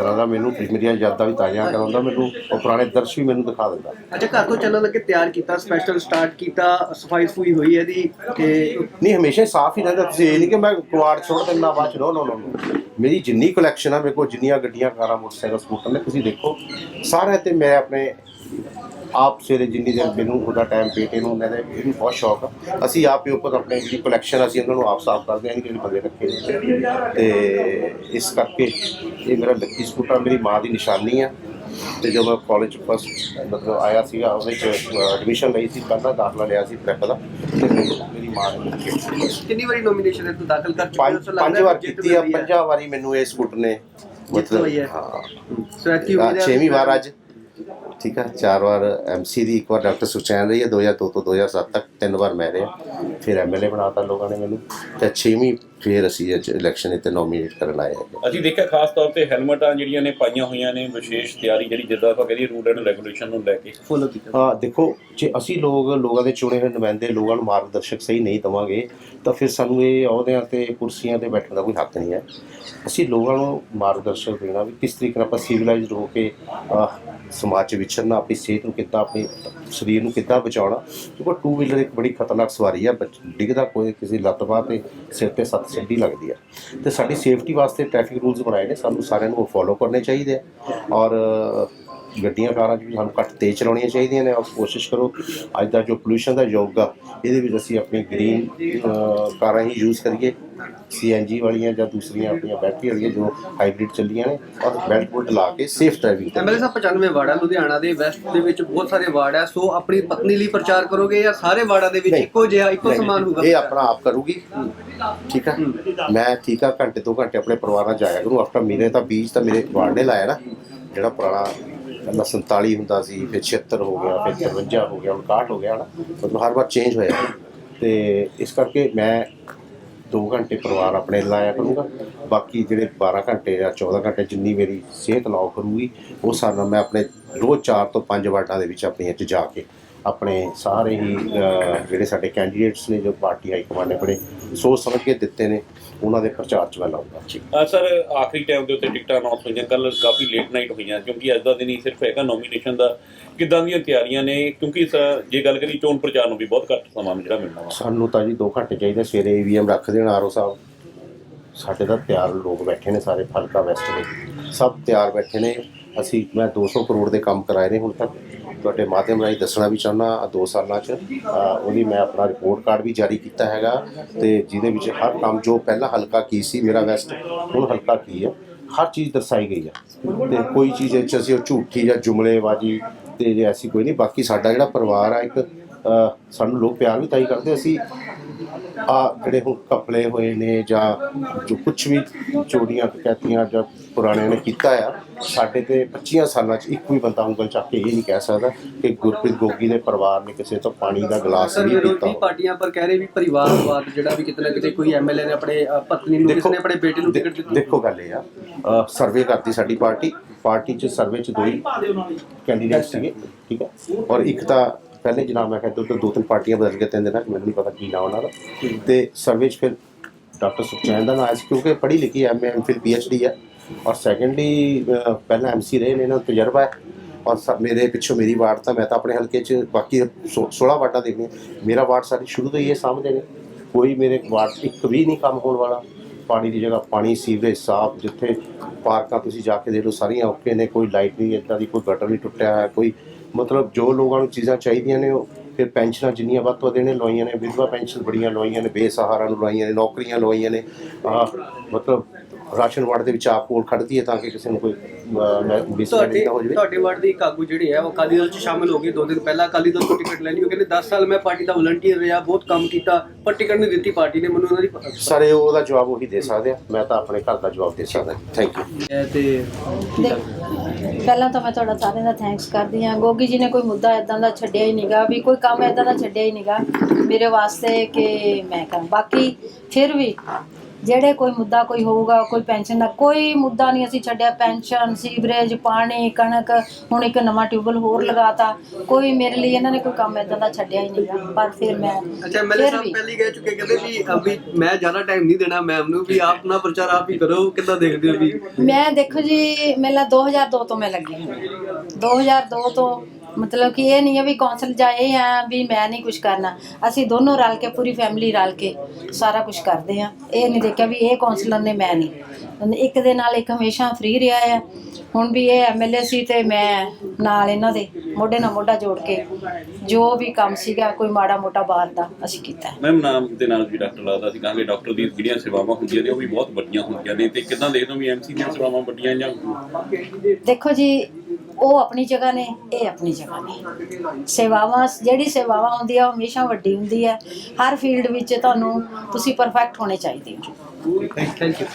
ਤਰ੍ਹਾਂ ਦਾ ਮੈਨੂੰ ਮੇਰੀਆਂ ਯਾਦਾਂ ਵੀ ਤਾਜ਼ੀਆਂ ਕਰਾਉਂਦਾ ਮੈਨੂੰ ਉਹ ਪੁਰਾਣੇ ਦਰਸ਼ ਵੀ ਮੈਨੂੰ ਦਿਖਾ ਦਿੰਦਾ। ਅੱਛਾ ਘਰ ਤੋਂ ਚੱਲਣ ਲੱਗੇ ਤਿਆਰ ਕੀਤਾ ਸਪੈਸ਼ਲ ਸਟਾਰਟ ਕੀਤਾ ਸਫ਼ਾਈ ਸਫੂਈ ਹੋਈ ਹੈ ਇਹਦੀ ਤੇ ਨਹੀਂ ਹਮੇਸ਼ਾ ਸਾਫ਼ ਹੀ ਰਹਿੰਦਾ ਤੁਸੀਂ ਇਹ ਨਹੀਂ ਕਿ ਮੈਂ ਕੁਆੜ ਛੋੜ ਦਿੰਦਾ ਬਾਅਦ ਨੋ ਨੋ ਨੋ ਮੇਰੀ ਜਿੰਨੀ ਕਲੈਕਸ਼ਨ ਆ ਮੇਰੇ ਕੋਲ ਜਿੰਨੀਆਂ ਗੱਡੀਆਂ ਕਾਰਾਂ ਮੋਟਰਸਾਈਕਲ ਸਕੂਟਰ ਨੇ ਤੁਸੀਂ ਦੇਖੋ ਸਾਰੇ ਤੇ ਮੈਂ ਆਪਣੇ ਆਪ ਸਵੇਰੇ ਜਿੰਨੀ ਦੇਰ ਮੈਨੂੰ ਉਹਦਾ ਟਾਈਮ ਬੇਟੇ ਨੂੰ ਮੇਰੇ ਇਹਨੂੰ ਬਹੁਤ ਸ਼ੌਕ ਆ ਅਸੀਂ ਆਪ ਹੀ ਉੱਪਰ ਆਪਣੇ ਜਿਹੜੀ ਕਲੈਕਸ਼ਨ ਅਸੀਂ ਉਹਨਾਂ ਨੂੰ ਆਪ ਸਾਫ਼ ਕਰਦੇ ਹਾਂ ਕਿ ਬੰਦੇ ਰੱਖੇ ਨੇ। ਤੇ ਇਸ ਕਰਕੇ ਇਹ ਮੇਰਾ ਲੱਕੀ ਸਕੂਟਰ ਮੇਰੀ ਮਾਂ ਦੀ ਨਿਸ਼ਾਨੀ ਆ ਤੇ ਜਦੋਂ ਮੈਂ ਕਾਲਜ ਫਸਟ ਮਤਲਬ ਆਇਆ ਸੀਗਾ ਉਹਦੇ ਚ ਐਡਮਿਸ਼ਨ ਲਈ ਸੀ ਪਹਿਲਾਂ ਦਾਖਲਾ ਲਿਆ ਸੀ ਪ੍ਰੈਪ ਦਾ ਤੇ ਮੇਰੀ ਮਾਂ ਨੇ ਕਿੰਨੀ ਵਾਰੀ ਨੋਮੀਨੇਸ਼ਨ ਹੈ ਤੂੰ ਦਾਖਲ ਕਰ ਚੁੱਕੇ ਪੰਜ ਹੋ? ਵਾਰ ਕੀਤੀ ਆ ਮਿਲੀ ਹੈ। ਪੰਜਾਂ ਵਾਰੀ ਮੈਨੂੰ ਇਹ ਸਕੂਟਰ ਨੇ ਹੋਈ ਹੈ। ਸੋ ਹੈ ਛੇਵੀਂ ਵਾਰ ਅੱਜ ਠੀਕ ਆ? ਚਾਰ ਵਾਰ ਐਮਸੀ ਦੀ, ਇੱਕ ਵਾਰ ਡਾਕਟਰ ਸੁਚੈਨ ਰਹੀ ਹੈ 2002 ਤੋਂ 2007 ਤੱਕ ਤਿੰਨ ਵਾਰ ਮੈਂ ਰਿਹਾ। ਫਿਰ ਐਮਐਲਏ ਬਣਾਤਾ ਲੋਕਾਂ ਨੇ ਮੈਨੂੰ। ਤੇ ਛੇਵੀਂ ਫਿਰ ਅਸੀਂ ਅੱਜ ਇਲੈਕਸ਼ਨ ਇੱਥੇ ਨੋਮੀਨੇਟ ਕਰਨ ਆਏ ਹੈਗੇ। ਅਸੀਂ ਦੇਖਿਆ ਖਾਸ ਤੌਰ ਤੇ ਹੈਲਮਟਾਂ ਜਿਹੜੀਆਂ ਨੇ ਪਾਈਆਂ ਹੋਈਆਂ ਨੇ ਵਿਸ਼ੇਸ਼ ਤਿਆਰੀ ਜਿਹੜੀ ਜਿੱਦਾਂ ਆਪਾਂ ਕਰੀਏ ਰੂਲ ਐਂਡ ਰੈਗੂਲੇਸ਼ਨ ਨੂੰ ਲੈ ਕੇ। ਫੋਲੋ ਕੀਤਾ ਹਾਂ ਦੇਖੋ ਜੇ ਅਸੀਂ ਲੋਕ ਲੋਕਾਂ ਦੇ ਚੁਣੇ ਹੋਏ ਨੁਮਾਇੰਦੇ ਲੋਕਾਂ ਨੂੰ ਮਾਰਗਦਰਸ਼ਕ ਸਹੀ ਨਹੀਂ ਦਵਾਂਗੇ ਤਾਂ ਫਿਰ ਸਾਨੂੰ ਇਹ ਅਹੁਦਿਆਂ ਤੇ ਕੁਰਸੀਆਂ ਤੇ ਬੈਠਣ ਦਾ ਕੋਈ ਹੱਕ ਨਹੀਂ ਹੈ। ਅਸੀਂ ਲੋਕਾਂ ਨੂੰ ਮਾਰਗਦਰਸ਼ਕ ਦੇਣਾ ਵੀ ਕਿਸ ਤਰੀਕੇ ਨਾਲ ਆਪਾਂ ਸਿਵਲਾਈਜ਼ਡ ਹੋ ਕੇ ਸਮਾਜ 'ਚ ਵਿਚਰਨਾ ਆਪਣੀ ਸਿਹਤ ਨੂੰ ਕਿੱਦਾਂ ਆਪਣੇ ਸਰੀਰ ਨੂੰ ਕਿੱਦਾਂ ਬਚਾਉਣਾ। ਕਿਉਂਕਿ ਟੂ ਵੀਲਰ ਇੱਕ ਬੜੀ ਖਤਰਨਾਕ ਸਵਾਰੀ ਆ ਬੱਚ- ਡਿੱਗਦਾ ਕੋਈ ਕਿਸੇ ਲੱਤ ਬਾਹ ਤੇ ਸਿਰ ਤੇ ਸੱਤ ਸਿੱਧੀ ਲੱਗਦੀ ਆ। ਤੇ ਸਾਡੀ ਸੇਫਟੀ ਵਾਸਤੇ ਟ੍ਰੈਫਿਕ ਰੂਲਸ ਬਣਾਏ ਨੇ, ਸਾਨੂੰ ਸਾਰਿਆਂ ਨੂੰ ਫੋਲੋ ਕਰਨੇ ਚਾਹੀਦੇ ਆ। ਔਰ ਗੱਡੀਆਂ ਕਾਰਾਂ 'ਚ ਵੀ ਸਾਨੂੰ ਘੱਟ ਤੇਜ਼ ਚਲਾਉਣੀਆਂ ਚਾਹੀਦੀਆਂ ਨੇ। ਔਰ ਕੋਸ਼ਿਸ਼ ਕਰੋ ਅੱਜ ਦਾ ਜੋ ਪੋਲੂਸ਼ਨ ਦਾ ਯੁੱਗ ਆ, ਇਹਦੇ ਵਿੱਚ ਅਸੀਂ ਆਪਣੀ ਗ੍ਰੀਨ ਕਾਰਾਂ ਹੀ ਯੂਜ਼ ਕਰੀਏ। ਸੀਐਨਜੀ ਵਾਲੀਆਂ ਜਾਂ ਦੂਸਰੀਆਂ ਆਪਣੀਆਂ ਬੈਟਰੀ ਵਾਲੀਆਂ ਜੋ ਹਾਈਬ੍ਰਿਡ ਚੱਲੀਆਂ ਨੇ ਔਰ ਬੈਲਟ ਬੁਲਟ ਲਾ ਕੇ ਸੇਫ ਡਰਾਈਵਿੰਗ ਐਮਐਲਏ ਸਾਹਿਬ 95 ਵਾਰਡ ਹੈ ਲੁਧਿਆਣਾ ਦੇ ਵੈਸਟ ਦੇ ਵਿੱਚ ਬਹੁਤ ਸਾਰੇ ਵਾਰਡ ਹੈ ਸੋ ਆਪਣੀ ਪਤਨੀ ਲਈ ਪ੍ਰਚਾਰ ਕਰੋਗੇ ਜਾਂ ਸਾਰੇ ਵਾਰਡਾਂ ਦੇ ਵਿੱਚ। ਇੱਕੋ ਜਿਹਾ ਇੱਕੋ ਸਮਾਨ ਹੋਊਗਾ? ਇਹ ਆਪਣਾ ਆਪ ਕਰੂਗੀ। ਠੀਕ ਹੈ ਮੈਂ ਠੀਕ ਆ ਘੰਟੇ ਦੋ ਘੰਟੇ ਆਪਣੇ ਪਰਿਵਾਰ ਨਾਲ ਜਾਇਆ ਕਰੂੰ। ਆਫਟਰ ਮੇਰੇ ਤਾਂ ਬੀਜ ਤਾਂ ਮੇਰੇ ਵਾਰਡ ਨੇ ਲਾਇਆ ਨਾ ਜਿਹੜਾ ਪੁਰਾਣਾ ਪਹਿਲਾਂ 47 ਹੁੰਦਾ ਸੀ ਫਿਰ 76 ਹੋ ਗਿਆ ਫਿਰ 53 ਹੋ ਗਿਆ ਹੁਣ 61 ਹੋ ਗਿਆ ਨਾ ਮਤਲਬ ਹਰ ਵਾਰ ਚੇਂਜ ਹੋਇਆ। ਤੇ ਇਸ ਕਰਕੇ ਮੈਂ 2 ਘੰਟੇ ਪਰਿਵਾਰ ਆਪਣੇ ਲਾਇਆ ਕਰੂੰਗਾ। ਬਾਕੀ ਜਿਹੜੇ 12 ਘੰਟੇ ਜਾਂ 14 ਘੰਟੇ ਜਿੰਨੀ ਮੇਰੀ ਸਿਹਤ ਲਾਓ ਕਰੂਗੀ ਉਹ ਸਾਰਾ ਮੈਂ ਆਪਣੇ ਰੋਜ਼ 4 ਤੋਂ 5 ਵਾਰਡਾਂ ਦੇ ਵਿੱਚ ਆਪਣੀਆਂ ਚ ਜਾ ਕੇ ਆਪਣੇ ਸਾਰੇ ਹੀ ਜਿਹੜੇ ਸਾਡੇ ਕੈਂਡੀਡੇਟਸ ਨੇ ਜੋ ਪਾਰਟੀ ਹਾਈ ਕਮਾਂਡ ਨੇ ਬੜੇ ਸੋਚ ਸਮਝ ਕੇ ਦਿੱਤੇ ਨੇ ਉਹਨਾਂ ਦੇ ਪ੍ਰਚਾਰ ਚ ਮੈਂ ਲਾਉਂਗਾ ਜੀ। ਅਹ ਸਰ ਆਖਰੀ ਟਾਈਮ ਦੇ ਉੱਤੇ ਟਿਕਟਾਂ ਅਨਾਉਂਸ ਹੋਈਆਂ। ਕੱਲ ਕਾਫੀ ਲੇਟ ਨਾਈਟ ਹੋਈਆਂ ਕਿਉਂਕਿ ਅੱਜ ਦਾ ਦਿਨ ਹੀ ਸਿਰਫ ਹੈਗਾ ਨੋਮੀਨੇਸ਼ਨ ਦਾ। ਕਿੱਦਾਂ ਦੀਆਂ ਤਿਆਰੀਆਂ ਨੇ? ਕਿਉਂਕਿ ਜੇ ਗੱਲ ਕਰੀ ਚੋਣ ਪ੍ਰਚਾਰ ਨੂੰ ਵੀ ਬਹੁਤ ਘੱਟ ਸਮਾਂ ਜਿਹੜਾ ਮਿਲਣਾ ਵਾ। ਸਾਨੂੰ ਤਾਂ ਜੀ 2 ਘੰਟੇ ਚਾਹੀਦੇ ਸਵੇਰੇ ਈਵੀਐਮ ਰੱਖ ਦੇਣ ਆਰਓ ਸਾਹਿਬ। ਸਾਡੇ ਤਾਂ ਤਿਆਰ ਲੋਕ ਬੈਠੇ ਨੇ ਸਾਰੇ ਫਲਕਾ ਵੈਸਟ ਦੇ। ਸਭ ਤਿਆਰ ਬੈਠੇ ਨੇ। ਅਸੀਂ ਮੈਂ 200 ਕਰੋੜ ਦੇ ਕੰਮ ਕਰਾਏ ਨੇ ਹੁਣ ਤੱਕ। ਤੁਹਾਡੇ ਮਾਧਿਅਮ ਰਾਹੀਂ ਦੱਸਣਾ ਵੀ ਚਾਹੁੰਦਾ ਆ 2 ਸਾਲਾਂ 'ਚ ਅ, ਉਹਦੀ ਮੈਂ ਆਪਣਾ ਰਿਪੋਰਟ ਕਾਰਡ ਵੀ ਜਾਰੀ ਕੀਤਾ ਹੈਗਾ ਤੇ ਜਿਹਦੇ ਵਿੱਚ ਹਰ ਕੰਮ ਜੋ ਪਹਿਲਾਂ ਹਲਕਾ ਕੀ ਸੀ ਮੇਰਾ ਵੈਸਟ ਹੁਣ ਹਲਕਾ ਕੀ ਹੈ ਹਰ ਚੀਜ਼ ਦਰਸਾਈ ਗਈ ਆ ਤੇ ਕੋਈ ਚੀਜ਼ ਇਹ 'ਚ ਅਸੀਂ ਉਹ ਝੂਠੀ ਜਾਂ ਜੁਮਲੇਬਾਜ਼ੀ ਤੇ ਜੇ ਐਸੀ ਕੋਈ ਨਹੀਂ ਬਾਕੀ ਸਾਡਾ ਜਿਹੜਾ ਪਰਿਵਾਰ ਆ ਇੱਕ ਸਾਨੂੰ ਲੋਕ ਪਿਆਰ ਵੀ ਤਾਂ ਕਰਦੇ ਅਸੀਂ ਆ ਜਿਹੜੇ ਹੁਣ ਕਪਲੇ ਹੋਏ ਨੇ ਜਾਂ ਜੋ ਕੁਝ ਵੀ ਚੋਰੀਆਂ ਟਕੈਤੀਆਂ ਜਾਂ ਪੁਰਾਣਿਆਂ ਨੇ ਕੀਤਾ ਆ। ਸਾਡੇ ਤੇ 25 ਸਾਲਾਂ 'ਚ ਇੱਕ ਵੀ ਬੰਦਾ ਉਂਗਲ ਚੱਕ ਕੇ ਇਹ ਨਹੀਂ ਕਹਿ ਸਕਦਾ ਕਿ ਗੁਰਪ੍ਰੀਤ ਗੋਗੀ ਦੇ ਪਰਿਵਾਰ ਨੇ ਕਿਸੇ ਤੋਂ ਪਾਣੀ ਦਾ ਗਲਾਸ ਵੀ ਪੀਤਾ। ਪਾਰਟੀਆਂ ਪਰ ਕਹਿ ਰਹੇ ਵੀ ਪਰਿਵਾਰਵਾਦ ਜਿਹੜਾ ਵੀ ਕਿਤੇ ਨਾ ਕਿਤੇ ਕੋਈ ਐਮਐਲਏ ਨੇ ਆਪਣੇ ਪਤਨੀ ਨੂੰ ਕਿਸੇ ਨੇ ਆਪਣੇ ਬੇਟੇ ਨੂੰ ਟਿਕਟ ਦਿੱਤੀ। ਦੇਖੋ ਗੱਲ ਇਹ ਆ ਸਰਵੇ ਕਰਦੀ ਸਾਡੀ ਪਾਰਟੀ। ਪਾਰਟੀ 'ਚ ਸਰਵੇ 'ਚ ਦੋ ਹੀ ਕੈਂਡੀਡੇਟ ਸੀਗੇ ਠੀਕ ਹੈ ਔਰ ਇੱਕ ਤਾਂ ਪਹਿਲੇ ਜਨਾਬ ਮੈਂ ਕਹਿੰਦਾ ਦੋ ਦੋ ਤਿੰਨ ਪਾਰਟੀਆਂ ਬਦਲ ਕੇ ਤਿੰਨ ਦਿਨਾਂ ਮੈਨੂੰ ਨਹੀਂ ਪਤਾ ਕੀ ਨਾਮ ਉਹਨਾਂ ਦਾ। ਤੇ ਸਰਵੇ 'ਚ ਫਿਰ ਡਾਕਟਰ ਸੁਖਚੈਨ ਦਾ ਨਾਮ ਕਿਉਂਕਿ ਪੜ੍ਹੀ ਲਿਖੀ ਐਮ ਐਮ ਫਿਰ ਡੀ ਹੈ ਔਰ ਸੈਕੰਡਲੀ ਪਹਿਲਾਂ ਐਮਸੀ ਰਹੇ ਨੇ ਇਹਨਾਂ ਦਾ ਤਜਰਬਾ ਹੈ। ਔਰ ਸ- ਮੇਰੇ ਪਿੱਛੋਂ ਮੇਰੀ ਵਾਰਡ ਤਾਂ ਮੈਂ ਤਾਂ ਆਪਣੇ ਹਲਕੇ 'ਚ ਬਾਕੀ 16 ਵਾਰਡਾਂ ਦੇਖਣੀਆਂ ਮੇਰਾ ਵਾਰਡ ਸਾਡੀ ਸ਼ੁਰੂ ਤੋਂ ਹੀ ਇਹ ਸਾਹਮਣੇ ਨੇ। ਕੋਈ ਮੇਰੇ ਵਾਰਡ 'ਚ ਇੱਕ ਵੀ ਨਹੀਂ ਕੰਮ ਹੋਣ ਵਾਲਾ। ਪਾਣੀ ਦੀ ਜਗ੍ਹਾ ਪਾਣੀ, ਸੀਵਰੇਜ ਸਾਫ਼, ਜਿੱਥੇ ਪਾਰਕਾਂ ਤੁਸੀਂ ਜਾ ਕੇ ਦੇਖ ਲਓ, ਸਾਰੀਆਂ ਓਕੇ ਨੇ। ਕੋਈ ਲਾਈਟ ਨਹੀਂ ਇਦਾਂ ਦੀ ਕੋਈ ਗਟਰ ਨਹੀਂ ਟੁੱਟਿਆ ਹੈ ਕੋਈ ਮਤਲਬ ਜੋ ਲੋਕਾਂ ਨੂੰ ਚੀਜ਼ਾਂ ਚਾਹੀਦੀਆਂ ਨੇ, ਉਹ ਫਿਰ ਪੈਨਸ਼ਨਾਂ ਜਿੰਨੀਆਂ ਵੱਧ ਤੋਂ ਵੱਧ ਇਹਨੇ ਲਵਾਈਆਂ ਨੇ। ਵਿਧਵਾ ਪੈਨਸ਼ਨ ਬੜੀਆਂ ਲਵਾਈਆਂ ਨੇ, ਬੇਸਹਾਰਾ ਨੂੰ ਲਵਾਈਆਂ ਨੇ, ਨੌਕਰੀਆਂ ਲਵਾਈਆਂ ਨੇ। ਮਤਲਬ ਰਾਸ਼ਨ ਵਾਰਡ ਦੇ ਵਿੱਚ ਆਪ ਕੋਲ ਖੜਦੀ ਹੈ ਤਾਂ ਕਿ ਕਿਸੇ ਨੂੰ ਕੋਈ ਤੁਹਾਡੇ ਨਾ ਹੋ ਜਾਵੇ ਤੁਹਾਡੇ ਵਾਰਡ ਦੀ ਇੱਕ ਆਗੂ ਜਿਹੜੀ ਹੈ ਉਹ ਅਕਾਲੀ ਦਲ ਚ ਸ਼ਾਮਿਲ ਹੋ ਗਈ। ਦੋ ਦਿਨ ਪਹਿਲਾਂ ਅਕਾਲੀ ਦਲ ਤੋਂ ਟਿਕਟ ਲੈ ਲਈ। ਉਹ ਕਹਿੰਦੇ 10 ਸਾਲ ਮੈਂ ਪਾਰਟੀ ਦਾ ਵਲੰਟੀਅਰ ਰਿਹਾ ਬਹੁਤ ਕੰਮ ਕੀਤਾ ਪਰ ਟਿਕਟ ਨਹੀਂ ਦਿੱਤੀ ਪਾਰਟੀ ਨੇ। ਮੈਨੂੰ ਉਹਨਾਂ ਦੀ ਸਾਰੇ ਉਹਦਾ ਜਵਾਬ ਉਹੀ ਦੇ ਸਕਦੇ ਆ। ਮੈਂ ਤਾਂ ਆਪਣੇ ਘਰ ਦਾ ਜਵਾਬ ਦੇ ਸਕਦਾ ਥੈਂਕ ਯੂ ਤੇ ਦੇਖ ਪਹਿਲਾਂ ਤਾਂ ਮੈਂ ਤੁਹਾਡਾ ਸਾਰਿਆਂ ਦਾ ਥੈਂਕਸ ਕਰਦੀ ਹਾਂ। ਗੋਗੀ ਜੀ ਨੇ ਕੋਈ ਮੁੱਦਾ ਇਦਾਂ ਦਾ ਛੱਡਿਆ ਹੀ ਨਹੀਂਗਾ ਵੀ ਕੋਈ ਕੰਮ ਇਦਾਂ ਦਾ ਛੱਡਿਆ ਹੀ ਨਹੀਂਗਾ ਮੇਰੇ ਵਾਸਤੇ ਕਿ ਮੈਂ ਕਰਾਂ। ਬਾਕੀ ਫਿਰ ਵੀ ਜਿਹੜੇ ਕੋਈ ਮੁੱਦਾ ਕੋਈ ਹੋਊਗਾ ਕੋਈ ਪੈਨਸ਼ਨ ਦਾ ਕੋਈ ਮੁੱਦਾ ਨਹੀਂ ਅਸੀਂ ਛੱਡਿਆ। ਪੈਨਸ਼ਨ ਸੀਵਰੇਜ ਪਾਣੀ ਕਣਕ ਹੁਣ ਇੱਕ ਨਵਾਂ ਟਿਊਬਲ ਹੋਰ ਲਗਾਤਾ। ਕੋਈ ਮੇਰੇ ਲਈ ਇਹਨਾਂ ਨੇ ਕੋਈ ਕੰਮ ਇਦਾਂ ਦਾ ਛੱਡਿਆ ਹੀ ਨਹੀਂਗਾ ਪਰ ਫਿਰ ਮੈਂ ਅੱਛਾ ਫਿਰ ਸਾਹਿਬ ਪਹਿਲੀ ਕਹਿ ਚੁੱਕੇ ਕਹਿੰਦੇ ਵੀ ਅਭੀ ਮੈਂ ਜ਼ਿਆਦਾ ਟਾਈਮ ਨਹੀਂ ਦੇਣਾ ਮੈਮ ਨੂੰ ਵੀ ਆਪ ਆਪਣਾ ਪ੍ਰਚਾਰ ਆਪ ਹੀ ਕਰੋ ਕਿੱਦਾਂ ਦੇਖਦੇ ਹੋ ਵੀ? ਮੈਂ ਦੇਖੋ ਜੀ ਮੇਲਾ 2002 ਤੋਂ ਮੈਂ ਲੱਗੀ ਹਾਂ। 2002 ਤੋਂ ਮਤਲਬ ਕਿ ਇਹ ਨਹੀਂ ਹੈ ਵੀ ਕੌਂਸਲ ਜਾਏ ਆ ਵੀ ਮੈਂ ਨਹੀਂ ਕੁਝ ਕਰਨਾ। ਅਸੀਂ ਦੋਨੋਂ ਰਲ ਕੇ ਪੂਰੀ ਫੈਮਿਲੀ ਰਲ ਕੇ ਸਾਰਾ ਕੁਝ ਕਰਦੇ ਆ ਇਹ ਨਹੀਂ ਦੇਖਿਆ ਵੀ ਇਹ ਕੌਂਸਲਰ ਨੇ ਮੈਂ ਨਹੀਂ। ਇੱਕ ਦੇ ਨਾਲ ਇੱਕ ਹਮੇਸ਼ਾ ਫ੍ਰੀ ਰਿਹਾ ਆ ਹੁਣ ਵੀ ਇਹ ਐਮਐਲਏ ਸੀ ਤੇ ਮੈਂ ਨਾਲ ਇਹਨਾਂ ਦੇ ਮੋਢੇ ਨਾਲ ਮੋਢਾ ਜੋੜ ਕੇ ਜੋ ਵੀ ਕੰਮ ਸੀਗਾ ਕੋਈ ਮਾੜਾ ਮੋਟਾ ਬਾਹਰ ਦਾ ਅਸੀਂ ਕੀਤਾ ਮੈਮ ਨਾਮ ਦੇ ਨਾਲ ਵੀ ਡਾਕਟਰ ਲੱਗਦਾ ਸੀ। ਕਹਾਂਗੇ ਡਾਕਟਰ ਦੀ ਜਿਹੜੀਆਂ ਸੇਵਾਵਾਂ ਹੁੰਦੀਆਂ ਨੇ ਉਹ ਵੀ ਬਹੁਤ ਵੱਡੀਆਂ ਹੁੰਦੀਆਂ ਨੇ। ਤੇ ਕਿੱਦਾਂ ਦੇਖਦੇ ਹੋ ਵੀ ਐਮਸੀ ਦੀਆਂ ਸੇਵਾਵਾਂ ਵੱਡੀਆਂ ਜਾਂ ਦੇਖੋ ਜੀ ਉਹ ਆਪਣੀ ਜਗ੍ਹਾ ਨੇ, ਇਹ ਆਪਣੀ ਜਗ੍ਹਾ ਨੇ। ਸੇਵਾਵਾਂ, ਜਿਹੜੀ ਸੇਵਾਵਾਂ ਹੁੰਦੀ ਆ ਉਹ ਹਮੇਸ਼ਾ ਵੱਡੀ ਹੁੰਦੀ ਹੈ। ਹਰ ਫੀਲਡ ਵਿੱਚ ਤੁਹਾਨੂੰ ਤੁਸੀਂ ਪਰਫੈਕਟ ਹੋਣੇ ਚਾਹੀਦੇ ਹੋ। Thank you